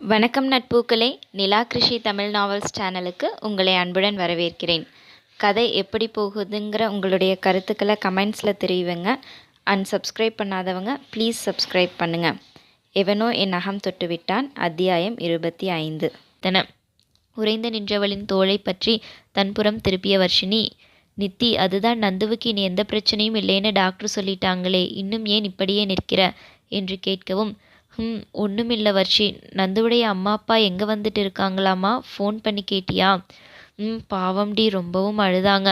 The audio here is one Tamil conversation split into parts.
வணக்கம் நட்பூக்களே நிலா கிருஷி தமிழ் நாவல்ஸ் சேனலுக்கு உங்களை அன்புடன் வரவேற்கிறேன். கதை எப்படி போகுதுங்கிற உங்களுடைய கருத்துக்களை கமெண்ட்ஸில் தெரிவிங்க. அன்சப்ஸ்கிரைப் பண்ணாதவங்க ப்ளீஸ் சப்ஸ்கிரைப் பண்ணுங்கள் எவனோ என் அகம் தொட்டுவிட்டான் அத்தியாயம் இருபத்தி ஐந்து. தன உறைந்து நின்றவளின் தோளை பற்றி தன்புறம் திருப்பிய வர்ஷினி நித்தி அதுதான் நந்துவுக்கு இனி எந்த பிரச்சனையும் இல்லைன்னு டாக்டர் சொல்லிட்டாங்களே இன்னும் ஏன் இப்படியே நிற்கிற? என்று கேட்கவும் ம் ஒன்றுமில்ல வர்ஷி. நந்துவுடைய அம்மா அப்பா எங்கே வந்துட்டு இருக்காங்களாம்மா ஃபோன் பண்ணி கேட்டியா? ம் பாவம்டி ரொம்பவும் அழுதாங்க.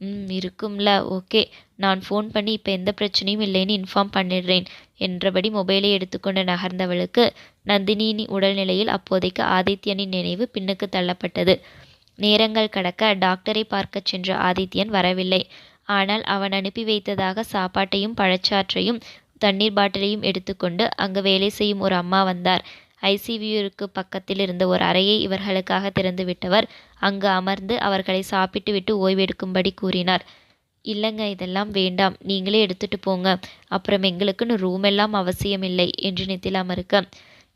ம் இருக்கும்ல ஓகே. நான் ஃபோன் பண்ணி இப்போ எந்த பிரச்சனையும் இல்லைன்னு இன்ஃபார்ம் பண்ணிடுறேன் என்றபடி மொபைலை எடுத்துக்கொண்டு நகர்ந்தவளுக்கு நந்தினியின் உடல்நிலையில் அப்போதைக்கு ஆதித்யனின் நினைவு பின்னுக்கு தள்ளப்பட்டது. நேரங்கள் கடக்க டாக்டரை பார்க்கச் சென்ற ஆதித்யன் வரவில்லை. ஆனால் அவன் அனுப்பி வைத்ததாக சாப்பாட்டையும் பழச்சாற்றையும் தண்ணீர் பாட்டிலையும் எடுத்துக்கொண்டு அங்கு வேலை செய்யும் ஒரு அம்மா வந்தார். ஐசிவியூருக்கு பக்கத்தில் இருந்த ஒரு அறையை இவர்களுக்காக திறந்து விட்டவர் அங்கு அமர்ந்து அவர்களை சாப்பிட்டு விட்டு ஓய்வெடுக்கும்படி கூறினார். இல்லைங்க இதெல்லாம் வேண்டாம். நீங்களே எடுத்துட்டு போங்க. அப்புறம் எங்களுக்குன்னு ரூம் எல்லாம் அவசியமில்லை என்று நித்திலாம் மறுக்க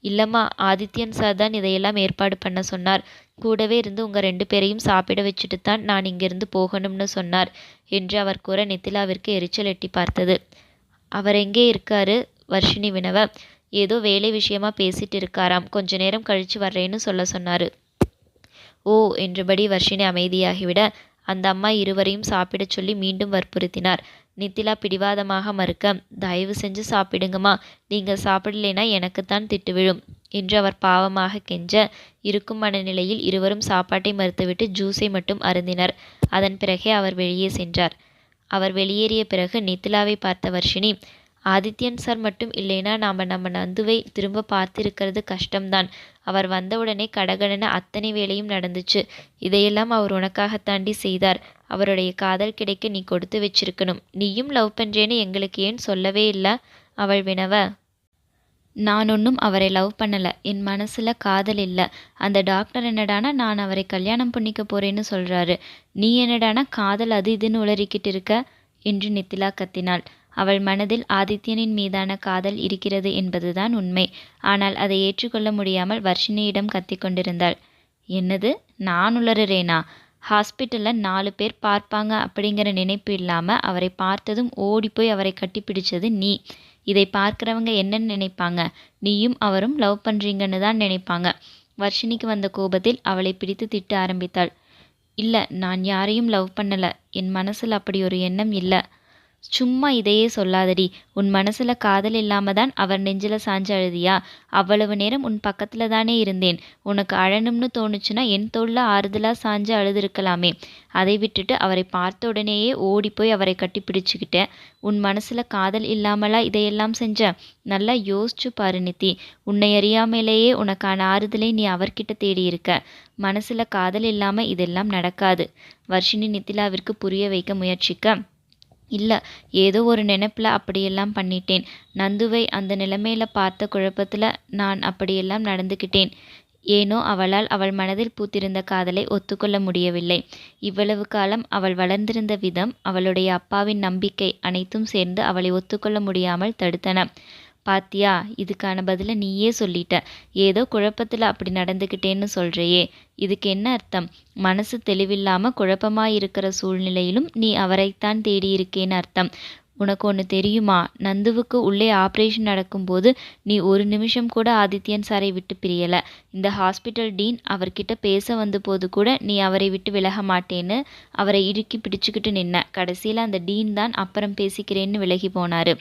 இல்லைம்மா ஆதித்யன் சார் தான் இதையெல்லாம் ஏற்பாடு பண்ண சொன்னார். கூடவே இருந்து உங்கள் ரெண்டு பேரையும் சாப்பிட வச்சுட்டு தான் நான் இங்கிருந்து போகணும்னு சொன்னார் என்று அவர் கூற நித்திலாவிற்கு எரிச்சல் எட்டி பார்த்தது. அவர் எங்கே இருக்காரு? வர்ஷினி வினவ. ஏதோ வேலை விஷயமா பேசிட்டு இருக்காராம். கொஞ்ச நேரம் கழிச்சு வர்றேன்னு சொல்ல சொன்னாரு. ஓ என்றபடி வர்ஷினி அமைதியாகிவிட அந்த அம்மா இருவரையும் சாப்பிடச் சொல்லி மீண்டும் வற்புறுத்தினார். நித்திலா பிடிவாதமாக மறுக்க தயவு செஞ்சு சாப்பிடுங்கம்மா. நீங்கள் சாப்பிடலைனா எனக்குத்தான் திட்டு விழும் என்று அவர் பாவமாக கெஞ்ச இருக்கும் மனநிலையில் இருவரும் சாப்பாட்டை மறுத்துவிட்டு ஜூஸை மட்டும் அருந்தினர். அதன் பிறகே அவர் வெளியே சென்றார். அவர் வெளியேறிய பிறகு நித்திலாவை பார்த்த வர்ஷினி ஆதித்யன் சார் மட்டும் இல்லைனா நாம் நம்ம நந்துவை திரும்ப பார்த்திருக்கிறது கஷ்டம்தான். அவர் வந்தவுடனே கடகடன அத்தனை வேலையும் நடந்துச்சு. இதையெல்லாம் அவர் உனக்காக தாண்டி செய்தார். அவருடைய காதல் கிடைக்க நீ கொடுத்து வச்சிருக்கணும். நீயும் லவ் பண்ணுறேன்னு எங்களுக்கு ஏன் சொல்லவே இல்லை? அவள் வினவ நான் ஒன்றும் அவரை லவ் பண்ணலை. என் மனசில் காதல் இல்லை. அந்த டாக்டர் என்னடானா நான் அவரை கல்யாணம் பண்ணிக்க போறேன்னு சொல்கிறாரு நீ என்னடானா காதல் அது இதுன்னு உளறிக்கிட்டு இருக்க? என்று நித்திலா கத்தினாள். அவள் மனதில் ஆதித்யனின் மீதான காதல் இருக்கிறது என்பதுதான் உண்மை. ஆனால் அதை ஏற்றுக்கொள்ள முடியாமல் வர்ஷினியிடம் கத்தி கொண்டிருந்தாள். என்னது? நான் உளறுறேனா? ஹாஸ்பிட்டலில் நாலு பேர் பார்ப்பாங்க அப்படிங்கிற நினைப்பு இல்லாமல் அவரை பார்த்ததும் ஓடி போய் அவரை கட்டிப்பிடிச்சது நீ. இதை பார்க்குறவங்க என்னன்னு நினைப்பாங்க. நீயும் அவரும் லவ் பண்ணுறீங்கன்னு தான் நினைப்பாங்க. வர்ஷினிக்கு வந்த கோபத்தில் அவளை பிடித்து திட்ட ஆரம்பித்தாள். இல்லை நான் யாரையும் லவ் பண்ணலை. என் மனசில் அப்படி ஒரு எண்ணம் இல்லை. சும்மா இதையே சொல்லாதடி. உன் மனசுல காதல் இல்லாம தான் அவர் நெஞ்சில சாஞ்சு அழுதியா? அவ்வளவு நேரம் உன் பக்கத்துல தானே இருந்தேன். உனக்கு அழணும்னு தோணுச்சுன்னா என் தோல்ல ஆறுதலா சாஞ்சு அழுதுருக்கலாமே. அதை விட்டுட்டு அவரை பார்த்த உடனேயே ஓடி போய் அவரை கட்டி பிடிச்சுக்கிட்டேன் உன் மனசுல காதல் இல்லாமலா இதையெல்லாம் செஞ்ச? நல்லா யோசிச்சு பாரு நித்தி. உன்னை அறியாமலேயே உனக்கான ஆறுதலை நீ அவர்கிட்ட தேடி இருக்க மனசுல காதல் இல்லாம இதெல்லாம் நடக்காது. வர்ஷினி நித்திலாவிற்கு புரிய வைக்க முயற்சிக்க. இல்லை ஏதோ ஒரு நினைப்பில் அப்படியெல்லாம் பண்ணிட்டேன். நந்துவை அந்த நிலைமையில பார்த்த குழப்பத்தில் நான் அப்படியெல்லாம் நடந்துக்கிட்டேன் ஏனோ அவளால் அவள் மனதில் பூத்திருந்த காதலை ஒத்துக்கொள்ள முடியவில்லை. இவ்வளவு காலம் அவள் வளர்ந்திருந்த விதம் அவளுடைய அப்பாவின் நம்பிக்கை அனைத்தும் சேர்ந்து அவளை ஒத்துக்கொள்ள முடியாமல் தடுத்தன. பாத்தியா இதுக்கான பதிலை நீயே சொல்லிட்ட. ஏதோ குழப்பத்தில் அப்படி நடந்துக்கிட்டேன்னு சொல்கிறையே இதுக்கு என்ன அர்த்தம்? மனசு தெளிவில்லாமல் குழப்பமாக இருக்கிற சூழ்நிலையிலும் நீ அவரைத்தான் தேடி இருக்கேன்னு அர்த்தம். உனக்கு ஒன்று தெரியுமா? நந்துவுக்கு உள்ளே ஆப்ரேஷன் நடக்கும்போது நீ ஒரு நிமிஷம் கூட ஆதித்யன் சாரை விட்டு பிரியலை. இந்த ஹாஸ்பிட்டல் டீன் அவர்கிட்ட பேச வந்த போது கூட நீ அவரை விட்டு விலக மாட்டேன்னு அவரை இறுக்கி பிடிச்சுக்கிட்டு நின்ன. கடைசியில் அந்த டீன் தான் அப்புறம் பேசிக்கிறேன்னு விலகி போனார்.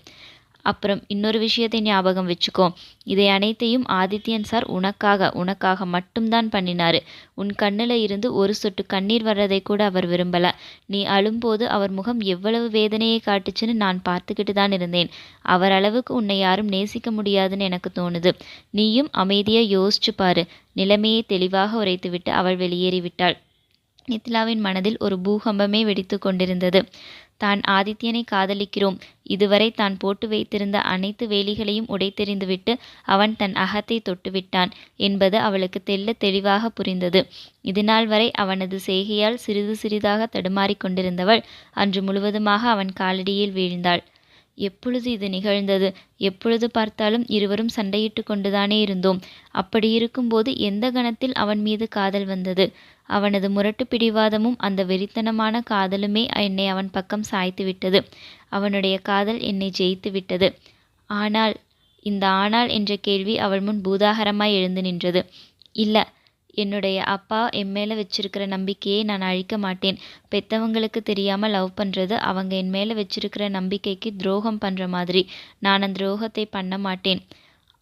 அப்புறம் இன்னொரு விஷயத்தை ஞாபகம் வச்சுக்கோ. இதை அனைத்தையும் ஆதித்யன் சார் உனக்காக உனக்காக மட்டும்தான் பண்ணினாரு. உன் கண்ணில் இருந்து ஒரு சொட்டு கண்ணீர் வர்றதை கூட அவர் விரும்பல. நீ அழும்போது அவர் முகம் எவ்வளவு வேதனையை காட்டுச்சுன்னு நான் பார்த்துக்கிட்டு தான் இருந்தேன். அவர் அளவுக்கு உன்னை யாரும் நேசிக்க முடியாதுன்னு எனக்கு தோணுது. நீயும் அமைதியாக யோசிச்சு பாரு. நிலைமையை தெளிவாக உரைத்துவிட்டு அவள் வெளியேறிவிட்டாள். நித்லாவின் மனதில் ஒரு பூகம்பமே வெடித்து கொண்டிருந்தது. தான் ஆதித்யனை காதலிக்கிறோம். இதுவரை தான் போட்டு வைத்திருந்த அனைத்து வேலிகளையும் உடைத்தெறிந்துவிட்டு அவன் தன் அகத்தை தொட்டுவிட்டான் என்பது அவளுக்கு தெல்ல தெளிவாக புரிந்தது. இதுநாள் வரை அவனது செய்கையால் சிறிது சிறிதாக தடுமாறிக் கொண்டிருந்தவள் அன்று முழுவதுமாக அவன் காலடியில் வீழ்ந்தாள். எப்பொழுது இது நிகழ்ந்தது? எப்பொழுது பார்த்தாலும் இருவரும் சண்டையிட்டு கொண்டுதானே இருந்தோம். அப்படி இருக்கும்போது எந்த கணத்தில் அவன் மீது காதல் வந்தது? அவனது முரட்டு பிடிவாதமும் அந்த வெறித்தனமான காதலுமே என்னை அவன் பக்கம் சாய்த்து விட்டது. அவனுடைய காதல் என்னை ஜெயித்து விட்டது. ஆனால் இந்த ஆனால் என்ற கேள்வி அவள் முன் பூதாகரமாய் எழுந்து நின்றது. இல்ல என்னுடைய அப்பா என் மேலே வச்சிருக்கிற நம்பிக்கையை நான் அழிக்க மாட்டேன். பெத்தவங்களுக்கு தெரியாமல் லவ் பண்ணுறது அவங்க என் மேலே வச்சிருக்கிற நம்பிக்கைக்கு துரோகம் பண்ணுற மாதிரி. நான் அந்த துரோகத்தை பண்ண மாட்டேன்.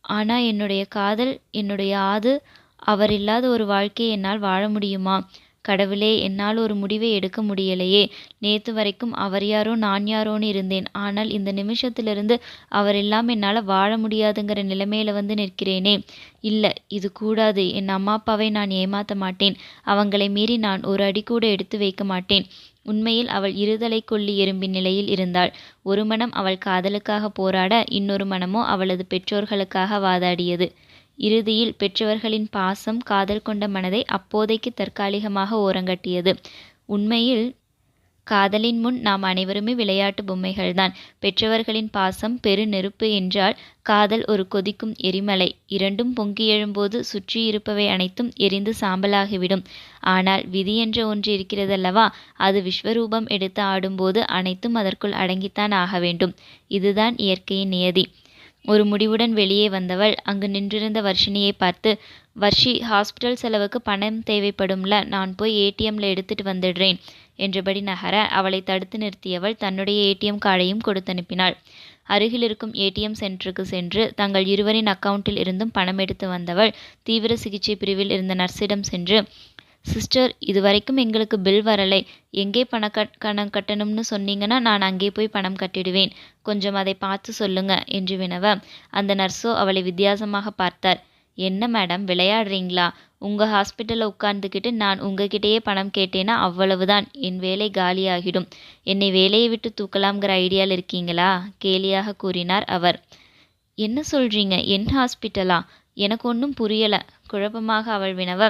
ஆனால் என்னுடைய காதல் என்னுடைய ஆது அவர் இல்லாத ஒரு வாழ்க்கையை என்னால் வாழ முடியுமா? கடவுளே என்னால் ஒரு முடிவை எடுக்க முடியலையே. நேத்து வரைக்கும் அவர் யாரோ நான் யாரோன்னு இருந்தேன். ஆனால் இந்த நிமிஷத்திலிருந்து அவர் இல்லாம என்னால் வாழ முடியாதுங்கிற நிலைமையில வந்து நிற்கிறேனே. இல்ல இது கூடாது. என் அம்மா அப்பாவை நான் ஏமாத்த மாட்டேன். அவங்களை மீறி நான் ஒரு அடி கூட எடுத்து வைக்க மாட்டேன். உண்மையில் அவள் இருதலை கொல்லி எறும்பின் நிலையில் இருந்தாள். ஒரு மனம் அவள் காதலுக்காக போராட இன்னொரு மனமோ அவளது பெற்றோர்களுக்காக வாதாடியது. இறுதியில் பெற்றவர்களின் பாசம் காதல் கொண்ட மனதை அப்போதைக்கு தற்காலிகமாக ஓரங்கட்டியது. உண்மையில் காதலின் முன் நாம் அனைவருமே விளையாட்டு பொம்மைகள்தான். பெற்றவர்களின் பாசம் பெரு நெருப்பு என்றால் காதல் ஒரு கொதிக்கும் எரிமலை. இரண்டும் பொங்கி எழும்போது சுற்றி இருப்பவை அனைத்தும் எரிந்து சாம்பலாகிவிடும். ஆனால் விதி என்ற ஒன்று இருக்கிறதல்லவா? அது விஸ்வரூபம் எடுத்து ஆடும்போது அனைத்தும் அதற்குள் அடங்கித்தான் ஆக வேண்டும். இதுதான் இயற்கையின் நியதி. ஒரு முடிவுடன் வெளியே வந்தவள். அங்கு நின்றிருந்த வர்ஷினியை பார்த்து வர்ஷி ஹாஸ்பிட்டல் செலவுக்கு பணம் தேவைப்படும்ல நான் போய் ஏடிஎம்ல எடுத்துட்டு வந்துடுறேன் என்றபடி நகர அவளை தடுத்து நிறுத்தியவள் தன்னுடைய ஏடிஎம் கார்டையும் கொடுத்தனுப்பினாள் அருகில் இருக்கும் ஏடிஎம் சென்டருக்கு சென்று தங்கள் இருவரின் அக்கவுண்டில் இருந்தும் பணம் எடுத்து வந்தவள் தீவிர சிகிச்சை பிரிவில் இருந்த நர்ஸிடம் சென்று சிஸ்டர் இது வரைக்கும் எங்களுக்கு பில் வரலை. எங்கே பண கட் கணம் கட்டணும்னு சொன்னீங்கன்னா நான் அங்கே போய் பணம் கட்டிடுவேன். கொஞ்சம் அதை பார்த்து சொல்லுங்க என்று வினவ. அந்த நர்ஸோ அவளை வித்தியாசமாக பார்த்தார். என்ன மேடம் விளையாடுறீங்களா? உங்கள் ஹாஸ்பிட்டலில் உட்கார்ந்துக்கிட்டு நான் உங்ககிட்டயே பணம் கேட்டேன்னா அவ்வளவுதான். என் வேலை காலியாகிடும். என்னை வேலையை விட்டு தூக்கலாம்ங்கிற ஐடியாவில் இருக்கீங்களா? கேலியாக கூறினார் அவர். என்ன சொல்றீங்க? என் ஹாஸ்பிட்டலா எனக்கு ஒன்றும் புரியலை. குழப்பமாக அவள் வினவ.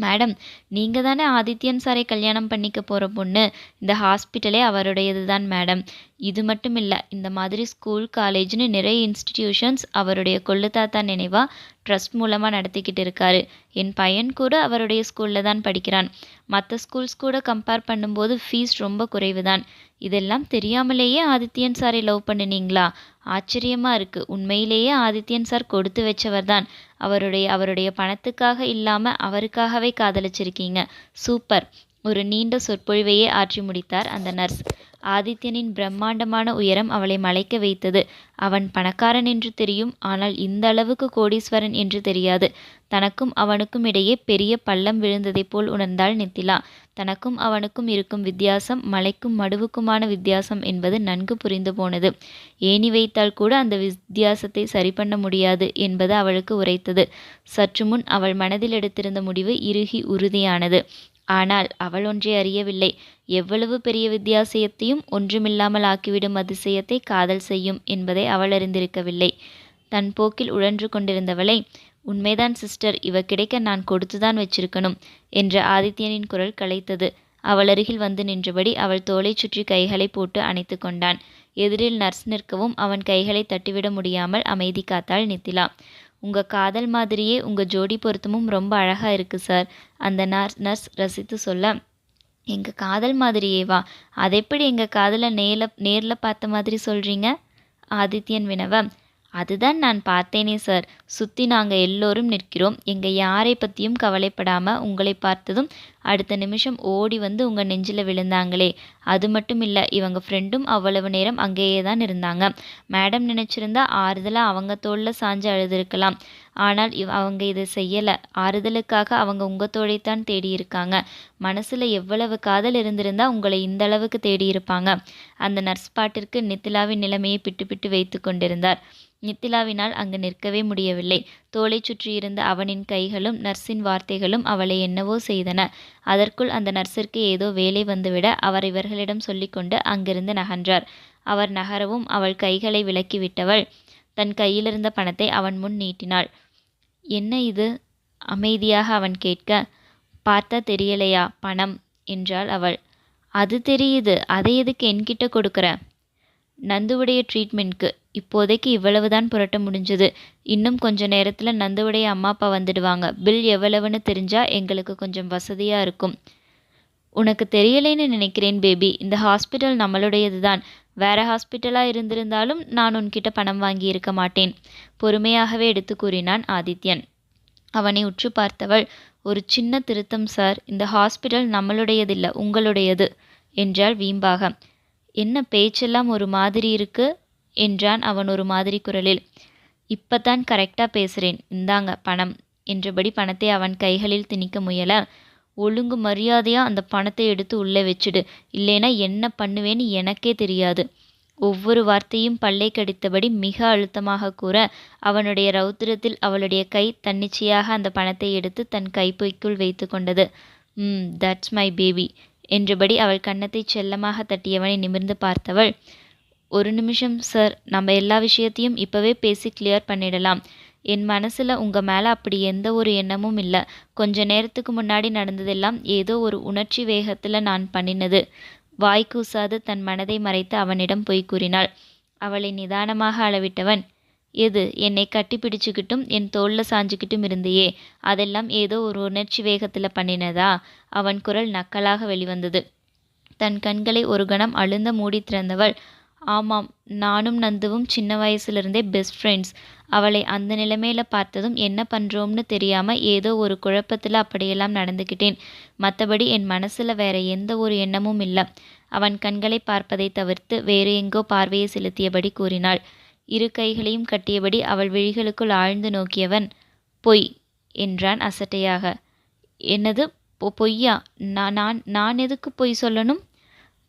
மேடம் நீங்கள் தானே ஆதித்யன் சாரை கல்யாணம் பண்ணிக்க போகிற பொண்ணு. இந்த ஹாஸ்பிட்டலே அவருடையது தான் மேடம். இது மட்டும் இல்லை இந்த மாதிரி ஸ்கூல் காலேஜ்னு நிறைய இன்ஸ்டிடியூஷன்ஸ் அவருடைய கொள்ளு தாத்தா நினைவாக ட்ரஸ்ட் மூலமாக நடத்திக்கிட்டு இருக்காரு. என் பையன் கூட அவருடைய ஸ்கூலில் தான் படிக்கிறான். மற்ற ஸ்கூல்ஸ் கூட கம்பேர் பண்ணும்போது ஃபீஸ் ரொம்ப குறைவு தான் இதெல்லாம் தெரியாமலேயே ஆதித்யன் சாரை லவ் பண்ணினீங்களா? ஆச்சரியமாக இருக்குது உண்மையிலேயே ஆதித்யன் சார் கொடுத்து வச்சவர் தான் அவருடைய அவருடைய பணத்துக்காக இல்லாமல் அவருக்காகவே காதலிச்சிருக்கீங்க. சூப்பர். ஒரு நீண்ட சொற்பொழிவையே ஆற்றி முடித்தார் அந்த நர்ஸ் ஆதித்யனின் பிரம்மாண்டமான உயரம் அவளை மலைக்க வைத்தது. அவன் பணக்காரன் என்று தெரியும் ஆனால் இந்த அளவுக்கு கோடீஸ்வரன் என்று தெரியாது. தனக்கும் அவனுக்கும் இடையே பெரிய பள்ளம் விழுந்ததைப் போல் உணர்ந்தாள் நித்திலா. தனக்கும் அவனுக்கும் இருக்கும் வித்தியாசம் மலைக்கும் மடுவுக்குமான வித்தியாசம் என்பது நன்கு புரிந்து போனது. ஏணி வைத்தால் கூட அந்த வித்தியாசத்தை சரி பண்ண முடியாது என்பது அவளுக்கு உரைத்தது. சற்று முன் அவள் மனதில் எடுத்திருந்த முடிவு இறுகி உறுதியானது. ஆனால் அவள் ஒன்றை அறியவில்லை. எவ்வளவு பெரிய வித்தியாசத்தையும் ஒன்றுமில்லாமல் ஆக்கிவிடும் அதிசயத்தை காதல் செய்யும் என்பதை அவள் அறிந்திருக்கவில்லை. தன் போக்கில் உழன்று கொண்டிருந்தவளை உண்மைதான் சிஸ்டர் இவ கிடைக்க நான் கொடுத்துதான் வச்சிருக்கணும் என்ற ஆதித்யனின் குரல் களைத்தது. அவள் அருகில் வந்து நின்றபடி அவள் தோலை சுற்றி கைகளை போட்டு அணைத்து கொண்டான். எதிரில் நர்ஸ் நிற்கவும் அவன் கைகளை தட்டிவிட முடியாமல் அமைதி காத்தாள் நித்திலா. உங்கள் காதல் மாதிரியே உங்கள் ஜோடி பொருத்தமும் ரொம்ப அழகாக இருக்குது சார் அந்த நர்ஸ் நர்ஸ் ரசித்து சொல்ல எங்கள் காதல் மாதிரியேவா எப்படி எங்கள் காதலை நேரில் நேரில் பார்த்த மாதிரி சொல்கிறீங்க ஆதித்யன் வினவ அதுதான் நான் பார்த்தேனே சார். சுற்றி நாங்கள் எல்லோரும் நிற்கிறோம். எங்கள் யாரை பற்றியும் கவலைப்படாமல் உங்களை பார்த்ததும் அடுத்த நிமிஷம் ஓடி வந்து உங்கள் நெஞ்சில் விழுந்தாங்களே. அது மட்டும் இல்லை இவங்க ஃப்ரெண்டும் அவ்வளவு நேரம் அங்கேயே தான் இருந்தாங்க. மேடம் நினச்சிருந்தா ஆறுதலாக அவங்க தோளில் சாஞ்சு அழுதுருக்கலாம். ஆனால் இவ் அவங்க இதை செய்யலை. ஆறுதலுக்காக அவங்க உங்கள் தோழைத்தான் தேடி இருக்காங்க. மனசில் எவ்வளவு காதல் இருந்திருந்தா உங்களை இந்த அளவுக்கு தேடி இருப்பாங்க. அந்த நர்ஸ் பாட்டிற்கு நித்திலாவின் நிலைமையை பிட்டு பிட்டு வைத்து கொண்டிருந்தார். நித்திலாவினால் அங்கு நிற்கவே முடியவில்லை. தோலை சுற்றியிருந்த அவனின் கைகளும் நர்ஸின் வார்த்தைகளும் அவளை என்னவோ செய்தன. அதற்குள் அந்த நர்ஸிற்கு ஏதோ வேலை வந்துவிட அவர் இவர்களிடம் சொல்லிக்கொண்டு அங்கிருந்து நகன்றார். அவர் நகரவும் அவள் கைகளை விலக்கிவிட்டவள். தன் கையிலிருந்த பணத்தை அவன் முன் நீட்டினாள். என்ன இது? அமைதியாக அவன் கேட்க பார்த்தா தெரியலையா? பணம்? என்றாள் அவள். அது தெரியுது. அதை எதுக்கு என்கிட்ட கொடுக்குற? நந்துவுடைய ட்ரீட்மெண்ட்க்கு இப்போதைக்கு இவ்வளவு தான் புரட்ட முடிஞ்சது. இன்னும் கொஞ்ச நேரத்தில் நந்துவுடைய அம்மா அப்பா வந்துடுவாங்க. பில் எவ்வளவுன்னு தெரிஞ்சா எங்களுக்கு கொஞ்சம் வசதியாக இருக்கும். உனக்கு தெரியலைன்னு நினைக்கிறேன் பேபி. இந்த ஹாஸ்பிட்டல் நம்மளுடையது தான் வேற ஹாஸ்பிட்டலாக இருந்திருந்தாலும் நான் உன்கிட்ட பணம் வாங்கியிருக்க மாட்டேன். பொறுமையாகவே எடுத்து கூறினான் ஆதித்யன். அவனை உற்று பார்த்தவள் ஒரு சின்ன திருத்தம் சார். இந்த ஹாஸ்பிட்டல் நம்மளுடையதில்லை உங்களுடையது என்றாள் வீம்பாக. என்ன பேச்செல்லாம் ஒரு மாதிரி இருக்கு? என்றான் அவன் ஒரு மாதிரி குரலில். இப்பத்தான் கரெக்டாக பேசுகிறேன் இந்தாங்க பணம். என்றபடி பணத்தை அவன் கைகளில் திணிக்க முயல ஒழுங்கு மரியாதையாக அந்த பணத்தை எடுத்து உள்ளே வச்சுடு. இல்லைனா என்ன பண்ணுவேன்னு எனக்கே தெரியாது. ஒவ்வொரு வார்த்தையும் பல்லை கடித்தபடி மிக அழுத்தமாக கூற அவனுடைய ரௌத்திரத்தில் அவளுடைய கை தன்னிச்சையாக அந்த பணத்தை எடுத்து தன் கைப்பைக்குள் வைத்து கொண்டது. ம் தட்ஸ் மை பேபி என்றபடி அவள் கன்னத்தை செல்லமாக தட்டியவனை நிமிர்ந்து பார்த்தவள் ஒரு நிமிஷம் சார் நம்ம எல்லா விஷயத்தையும் இப்போவே பேசி கிளியர் பண்ணிடலாம். என் மனசில் உங்கள் மேலே அப்படி எந்த ஒரு எண்ணமும் இல்லை. கொஞ்ச நேரத்துக்கு முன்னாடி நடந்ததெல்லாம் ஏதோ ஒரு உணர்ச்சி வேகத்தில் நான் பண்ணினது. வாய் கூசாது தன் மனதை மறைத்து அவனிடம் பொய் கூறினாள். அவளை நிதானமாக அளவிட்டவன் எது? என்னை கட்டி பிடிச்சுக்கிட்டும் என் தோளில் சாஞ்சுக்கிட்டும் இருந்தையே. அதெல்லாம் ஏதோ ஒரு உணர்ச்சி வேகத்தில் பண்ணினதா? அவன் குரல் நக்கலாக வெளிவந்தது. தன் கண்களை ஒரு கணம் அழுந்த மூடி திறந்தவள் ஆமாம் நானும் நந்துவும் சின்ன வயசுலேருந்தே பெஸ்ட் ஃப்ரெண்ட்ஸ் அவளை அந்த நிலைமையில் பார்த்ததும் என்ன பண்ணுறோம்னு தெரியாமல் ஏதோ ஒரு குழப்பத்தில் அப்படியெல்லாம் நடந்துக்கிட்டேன் மற்றபடி என் மனசில் வேற எந்த ஒரு எண்ணமும் இல்லை. அவன் கண்களை பார்ப்பதை தவிர்த்து வேறு எங்கோ பார்வையை செலுத்தியபடி கூறினாள். இரு கைகளையும் கட்டியபடி அவள் விழிகளுக்குள் ஆழ்ந்து நோக்கியவன் பொய் என்றான் அசட்டையாக. என்னது? பொ பொய்யா? நான் நான் நான் எதுக்கு பொய் சொல்லணும்?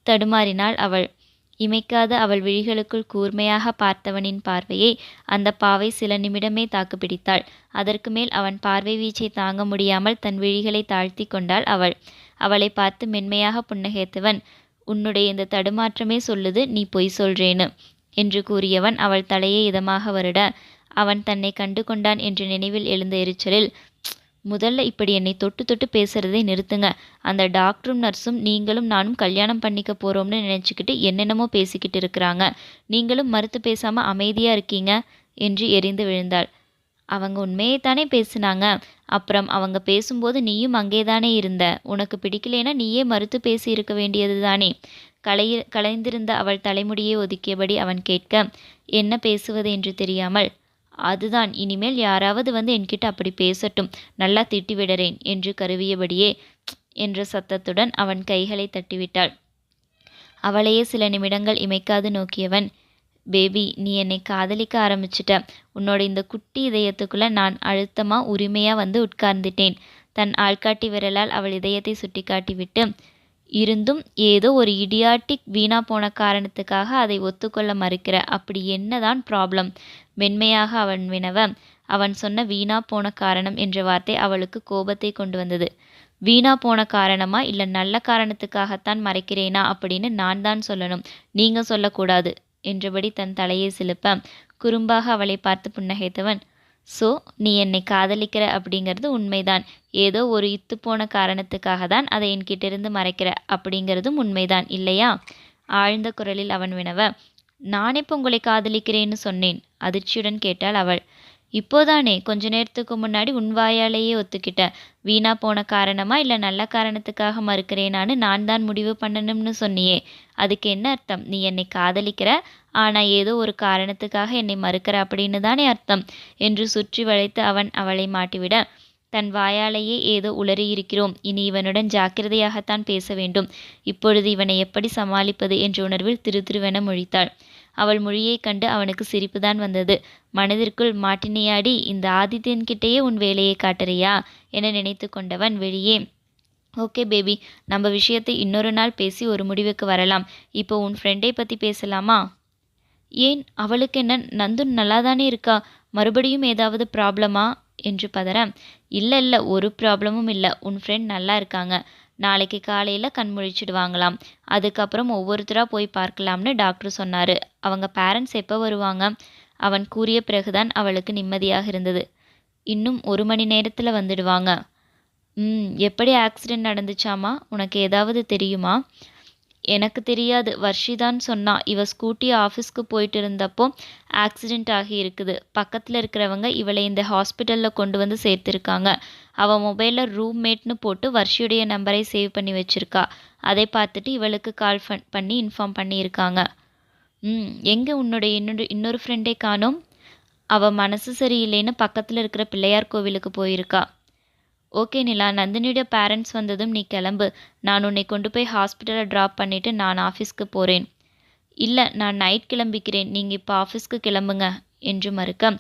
தடுமாறினாள் அவள். இமைக்காத அவள் விழிகளுக்குள் கூர்மையாக பார்த்தவனின் பார்வையை அந்த பாவை சில நிமிடமே தாக்குப்பிடித்தாள் அதற்கு மேல் அவன் பார்வை வீச்சை தாங்க முடியாமல் தன் விழிகளை தாழ்த்தி கொண்டாள் அவள். அவளை பார்த்து மென்மையாக புன்னகைத்தவன் உன்னுடைய இந்த தடுமாற்றமே சொல்லுது நீ பொய் சொல்றேன்னு. என்று கூறியவன் அவள் தலையை இதமாக வருட அவன் தன்னை கண்டு கொண்டான் என்று நினைவில் எழுந்த எரிச்சலில் முதல்ல இப்படி என்னை தொட்டு தொட்டு பேசுறதை நிறுத்துங்க. அந்த டாக்டரும் நர்ஸும் நீங்களும் நானும் கல்யாணம் பண்ணிக்க போறோம்னு நினச்சிக்கிட்டு என்னென்னமோ பேசிக்கிட்டு இருக்கிறாங்க. நீங்களும் மறுத்து பேசாம அமைதியா இருக்கீங்க என்று எரிந்து விழுந்தாள். அவங்க உண்மையை தானே பேசினாங்க. அப்புறம் அவங்க பேசும்போது நீயும் அங்கே தானே இருந்த? உனக்கு பிடிக்கலைன்னா நீயே மறுத்து பேசி இருக்க வேண்டியது தானே கலை கலைந்திருந்த அவள் தலைமுடியை ஒதுக்கியபடி அவன் கேட்க என்ன பேசுவது என்று தெரியாமல்? அதுதான் இனிமேல் யாராவது வந்து என்கிட்ட அப்படி பேசட்டும். நல்லா திட்டிவிடறேன் என்று கருவியபடியே என்ற சத்தத்துடன் அவன் கைகளை தட்டிவிட்டாள். அவளையே சில நிமிடங்கள் இமைக்காது நோக்கியவன். பேபி நீ என்னை காதலிக்க ஆரம்பிச்சிட்ட. உன்னோட இந்த குட்டி இதயத்துக்குள்ள நான் அழுத்தமாக உரிமையாக வந்து உட்கார்ந்துட்டேன். தன் ஆள்காட்டி விரலால் அவள் இதயத்தை சுட்டி காட்டிவிட்டு இருந்தும் ஏதோ ஒரு இடியாட்டிக் வீணா போன காரணத்துக்காக அதை ஒத்துக்கொள்ள மறுக்கிற அப்படி என்னதான் ப்ராப்ளம் மென்மையாக அவன் வினவ அவன் சொன்ன வீணா போன காரணம் என்ற வார்த்தை அவளுக்கு கோபத்தை கொண்டு வந்தது. வீணா போன காரணமா இல்லை நல்ல காரணத்துக்காகத்தான் மறைக்கிறேனா அப்படின்னு நான் தான் சொல்லணும். நீங்க சொல்லக்கூடாது என்றபடி தன் தலையை சிலுப்ப குறும்பாக அவளை பார்த்து புன்னகைத்தவன் ஸோ நீ என்னை காதலிக்கிற அப்படிங்கிறது உண்மைதான். ஏதோ ஒரு இத்து போன காரணத்துக்காக தான் அதை என்கிட்டிருந்து மறைக்கிற அப்படிங்கிறதும் உண்மைதான் இல்லையா? ஆழ்ந்த குரலில் அவன் வினவ நான் இப்போ உங்களை காதலிக்கிறேன்னு சொன்னேன் அதிர்ச்சியுடன் கேட்டாள் அவள். இப்போதானே கொஞ்ச நேரத்துக்கு முன்னாடி உன் வாயாலேயே ஒத்துக்கிட்ட. வீணா போன காரணமா இல்லை நல்ல காரணத்துக்காக மறுக்கிறேனான்னு நான் தான் முடிவு பண்ணணும்னு சொன்னியே. அதுக்கு என்ன அர்த்தம்? நீ என்னை காதலிக்கிற ஆனால் ஏதோ ஒரு காரணத்துக்காக என்னை மறுக்கிற அப்படின்னு தானே அர்த்தம் என்று சுற்றி வளைத்து அவன் அவளை மாட்டிவிட. தன் வாயாலேயே ஏதோ உளறி இருக்கிறோம். இனி இவனுடன் ஜாக்கிரதையாகத்தான் பேச வேண்டும். இப்பொழுது இவனை எப்படி சமாளிப்பது என்ற உணர்வில் திரு திருவென மொழித்தாள். அவள் மொழியைக் கண்டு அவனுக்கு சிரிப்புதான் வந்தது. மனதிற்குள் மாட்டினையாடி இந்த ஆதித்யன்கிட்டேயே உன் வேலையை காட்டுறியா? என நினைத்து கொண்டவன் வெளியே ஓகே பேபி நம்ம விஷயத்தை இன்னொரு நாள் பேசி ஒரு முடிவுக்கு வரலாம். இப்போ உன் ஃப்ரெண்டை பற்றி பேசலாமா? ஏன் அவளுக்கு என்ன நந்து நல்லா தானே இருக்கா? மறுபடியும் ஏதாவது ப்ராப்ளமா என்று பதற இல்லை இல்லை ஒரு ப்ராப்ளமும் இல்லை. உன் ஃப்ரெண்ட் நல்லா இருக்காங்க. நாளைக்கு காலையில் கண்முழிச்சிடுவாங்களாம் அதுக்கப்புறம் ஒவ்வொருத்தராக போய் பார்க்கலாம்னு டாக்டர் சொன்னார். அவங்க பேரண்ட்ஸ் எப்போ வருவாங்க? அவன் கூறிய பிறகுதான் அவளுக்கு நிம்மதியாக இருந்தது. இன்னும் ஒரு மணி நேரத்தில் வந்துடுவாங்க. ம் எப்படி ஆக்சிடெண்ட் நடந்துச்சாமா? உனக்கு ஏதாவது தெரியுமா? எனக்கு தெரியாது. வர்ஷி தான் சொன்னா. இவ ஸ்கூட்டி ஆஃபீஸ்க்கு போயிட்டு இருந்தப்போ ஆக்சிடெண்ட் ஆகி இருக்குது. பக்கத்தில் இருக்கிறவங்க இவளை இந்த ஹாஸ்பிட்டலில் கொண்டு வந்து சேர்த்துருக்காங்க. அவள் மொபைலில் ரூம்மேட்னு போட்டு வர்ஷியுடைய நம்பரை சேவ் பண்ணி வச்சுருக்கா. அதை பார்த்துட்டு இவளுக்கு கால் ஃபன் பண்ணி இன்ஃபார்ம் பண்ணியிருக்காங்க. ம் எங்கே உன்னுடைய இன்னொரு இன்னொரு ஃப்ரெண்டே காணோம்? அவள் மனசு சரியில்லைன்னு பக்கத்தில் இருக்கிற பிள்ளையார் கோவிலுக்கு போயிருக்கா. ஓகே நிலா நந்தினியோட பேரண்ட்ஸ் வந்ததும் நீ கிளம்பு. நான் உன்னை கொண்டு போய் ஹாஸ்பிட்டலில் ட்ராப் பண்ணிவிட்டு நான் ஆஃபீஸ்க்கு போகிறேன் இல்லை நான் நைட் கிளம்பிக்கிறேன். நீங்கள் இப்போ ஆஃபீஸ்க்கு கிளம்புங்க என்று மறுக்க.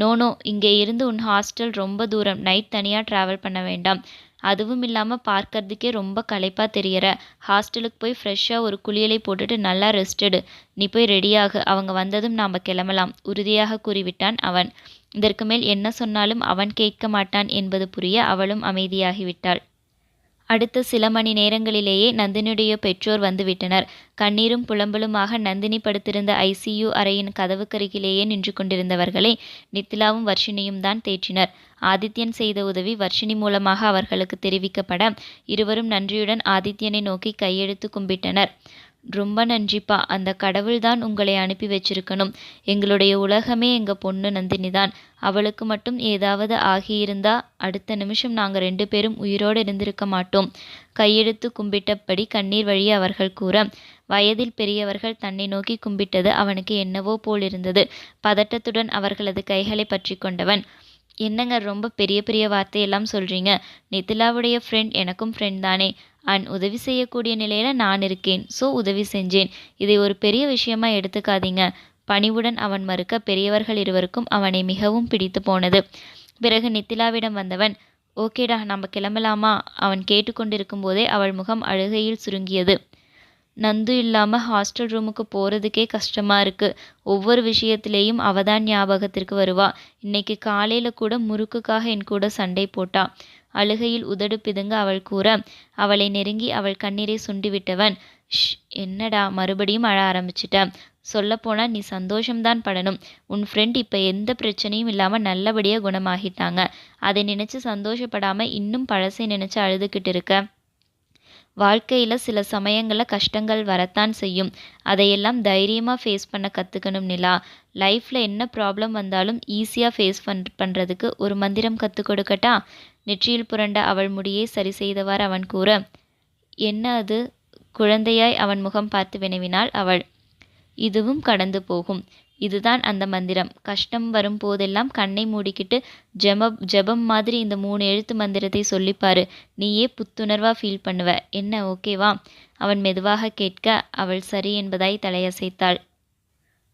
நோ நோ இங்கே இருந்து உன் ஹாஸ்டல் ரொம்ப தூரம். நைட் தனியாக ட்ராவல் பண்ண வேண்டாம். அதுவும் இல்லாமல் பார்க்கறதுக்கே ரொம்ப களைப்பாக தெரியற. ஹாஸ்டலுக்கு போய் ஃப்ரெஷ்ஷாக ஒரு குளியலை போட்டுட்டு நல்லா ரெஸ்டடு நீ போய் ரெடியாகு அவங்க வந்ததும் நாம் கிளம்பலாம். உறுதியாக கூறிவிட்டான் அவன். இதற்கு மேல் என்ன சொன்னாலும் அவன் கேட்க மாட்டான் என்பது புரிய அவளும் அமைதியாகிவிட்டாள். அடுத்த சில மணி நேரங்களிலேயே நந்தினியுடைய பெற்றோர் வந்துவிட்டனர். கண்ணீரும் புலம்பலுமாக நந்தினி படுத்திருந்த ஐசியு அறையின் கதவுக்கருகிலேயே நின்று கொண்டிருந்தவர்களை நித்திலாவும் வர்ஷினியும் தான் தேற்றினர். ஆதித்யன் செய்த உதவி வர்ஷினி மூலமாக அவர்களுக்கு தெரிவிக்கப்பட இருவரும் நன்றியுடன் ஆதித்யனை நோக்கி கையெடுத்து கும்பிட்டனர். ரொம்ப நன்றிப்பா. அந்த கடவுள் தான் உங்களை அனுப்பி வச்சிருக்கணும். எங்களுடைய உலகமே எங்கள் பொண்ணு நந்தினி தான். அவளுக்கு மட்டும் ஏதாவது ஆகியிருந்தா அடுத்த நிமிஷம் நாங்கள் ரெண்டு பேரும் உயிரோடு இருந்திருக்க மாட்டோம். கையெடுத்து கும்பிட்டபடி கண்ணீர் வழி அவர்கள் கூற. வயதில் பெரியவர்கள் தன்னை நோக்கி கும்பிட்டது அவனுக்கு என்னவோ போலிருந்தது பதட்டத்துடன் அவர்களது கைகளை பற்றி கொண்டவன். என்னங்க ரொம்ப பெரிய பெரிய வார்த்தையெல்லாம் சொல்கிறீங்க நித்திலாவுடைய ஃப்ரெண்ட் எனக்கும் ஃப்ரெண்ட் தானே. அண்ட் உதவி செய்யக்கூடிய நிலையில் நான் இருக்கேன். ஸோ உதவி செஞ்சேன். இதை ஒரு பெரிய விஷயமா எடுத்துக்காதீங்க. பணிவுடன் அவன் மறுக்க பெரியவர்கள் இருவருக்கும் அவனை மிகவும் பிடித்து போனது. பிறகு நித்திலாவிடம் வந்தவன் ஓகேடா நம்ம கிளம்பலாமா? அவன் கேட்டுக்கொண்டிருக்கும் போதே அவள் முகம் அழுகையில் சுருங்கியது. நந்து இல்லாமல் ஹாஸ்டல் ரூமுக்கு போகிறதுக்கே கஷ்டமாக இருக்குது ஒவ்வொரு விஷயத்திலேயும் அவதான் ஞாபகத்திற்கு வருவா. இன்னைக்கு காலையில் கூட முறுக்குக்காக என் கூட சண்டை போட்டா. அழுகையில் உதடு பிதுங்க அவள் கூற அவளை நெருங்கி அவள் கண்ணீரை சுண்டிவிட்டவன். ஷ் என்னடா? மறுபடியும் அழ ஆரம்பிச்சிட்ட. சொல்லப்போனால் நீ சந்தோஷம்தான் படணும். உன் ஃப்ரெண்ட் இப்போ எந்த பிரச்சனையும் இல்லாமல் நல்லபடியாக குணமாகிட்டாங்க. அதை நினச்சி சந்தோஷப்படாமல் இன்னும் பழசை நினச்சி அழுதுகிட்டு இருக்க. வாழ்க்கையில் சில சமயங்களில் கஷ்டங்கள் வரத்தான் செய்யும். அதையெல்லாம் தைரியமாக ஃபேஸ் பண்ண கற்றுக்கணும் நிலா. லைஃப்பில் என்ன ப்ராப்ளம் வந்தாலும் ஈஸியாக ஃபேஸ் பண் பண்ணுறதுக்கு ஒரு மந்திரம் கற்றுக் கொடுக்கட்டா? நெற்றியில் புரண்ட அவள் முடியை சரி செய்தவாறு அவன் கூற என்ன அது? குழந்தையாய் அவன் முகம் பார்த்து வினவினாள் அவள். இதுவும் கடந்து போகும். இதுதான் அந்த மந்திரம். கஷ்டம் வரும் போதெல்லாம் கண்ணை மூடிக்கிட்டு ஜெப ஜெபம் மாதிரி இந்த மூணு எழுத்து மந்திரத்தை சொல்லிப்பாரு. நீயே புத்துணர்வா ஃபீல் பண்ணுவ. என்ன ஓகேவா அவன் மெதுவாக கேட்க அவள் சரி என்பதாய் தலையசைத்தாள்.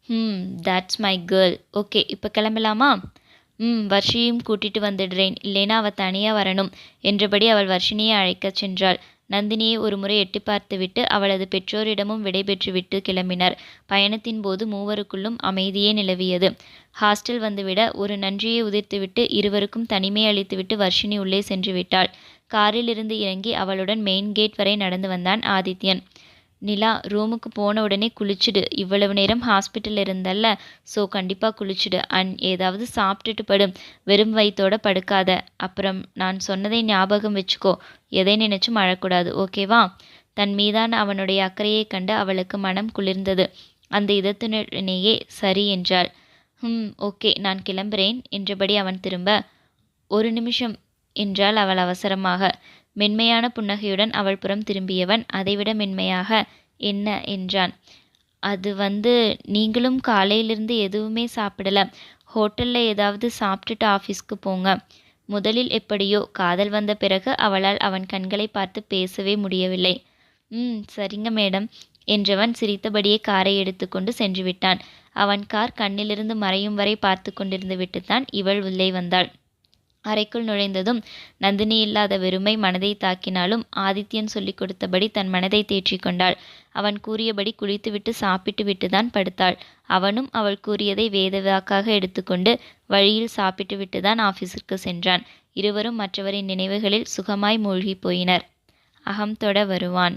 ம் தட்ஸ் மை கேர்ள் ஓகே இப்போ கிளம்பலாமா? ம் வர்ஷியையும் கூட்டிட்டு வந்துடுறேன். இல்லைனா அவள் தனியாக வரணும் என்றபடி அவள் வர்ஷினியை அழைக்கச் சென்றாள். நந்தினியை ஒரு முறை எட்டி பார்த்துவிட்டு அவளது பெற்றோரிடமும் விடைபெற்றுவிட்டு கிளம்பினர். பயணத்தின் போது மூவருக்குள்ளும் அமைதியே நிலவியது. ஹாஸ்டல் வந்துவிட ஒரு நன்றியை உதிர்த்துவிட்டு இருவருக்கும் தனிமை அளித்துவிட்டு வர்ஷினி உள்ளே சென்று விட்டாள் காரிலிருந்து இறங்கி அவளுடன் மெயின் கேட் வரை நடந்து வந்தான் ஆதித்யன். நிலா ரூமுக்கு போன உடனே குளிச்சுடு. இவ்வளவு நேரம் ஹாஸ்பிட்டல் இருந்தல்ல? ஸோ கண்டிப்பாக குளிச்சுடு. அண்ட் ஏதாவது சாப்பிட்டுட்டு படும் வெறும் வயிற்றோட படுக்காத. அப்புறம் நான் சொன்னதை ஞாபகம் வச்சுக்கோ. எதை நினைச்சும் அழக்கூடாது. ஓகேவா? தன் மீதான அவனுடைய அக்கறையை கண்டு அவளுக்கு மனம் குளிர்ந்தது. அந்த இதத்தினேயே சரி என்றாள். ம் ஓகே நான் கிளம்புறேன் என்றபடி அவன் திரும்ப ஒரு நிமிஷம் என்றாள் அவள் அவசரமாக. மென்மையான புன்னகையுடன் அவள் புறம் திரும்பியவன் அதைவிட மென்மையாக என்ன? என்றான். அது வந்து நீங்களும் காலையிலிருந்து எதுவுமே சாப்பிடல. ஹோட்டலில் ஏதாவது சாப்பிட்டுட்டு ஆஃபீஸ்க்கு போங்க. முதலில் எப்படியோ காதல் வந்த பிறகு அவளால் அவன் கண்களை பார்த்து பேசவே முடியவில்லை. ம் சரிங்க மேடம் என்றவன் சிரித்தபடியே காரை எடுத்துக்கொண்டு சென்று விட்டான் அவன் கார் கண்ணிலிருந்து மறையும் வரை பார்த்து கொண்டிருந்து விட்டுத்தான் இவள் உள்ளே வந்தாள். அறைக்குள் நுழைந்ததும் நந்தினி இல்லாத வெறுமை மனதை தாக்கினாலும் ஆதித்யன் சொல்லிக் கொடுத்தபடி தன் மனதை தேற்றிக் கொண்டாள். அவன் கூறியபடி குளித்துவிட்டு சாப்பிட்டு விட்டுதான் படுத்தாள். அவனும் அவள் கூறியதை வேதவாக்காக எடுத்துக்கொண்டு வழியில் சாப்பிட்டு விட்டுதான் ஆபீஸிற்கு சென்றான். இருவரும் மற்றவரின் நினைவுகளில் சுகமாய் மூழ்கி போயினர். அகம் தொட வருவான்.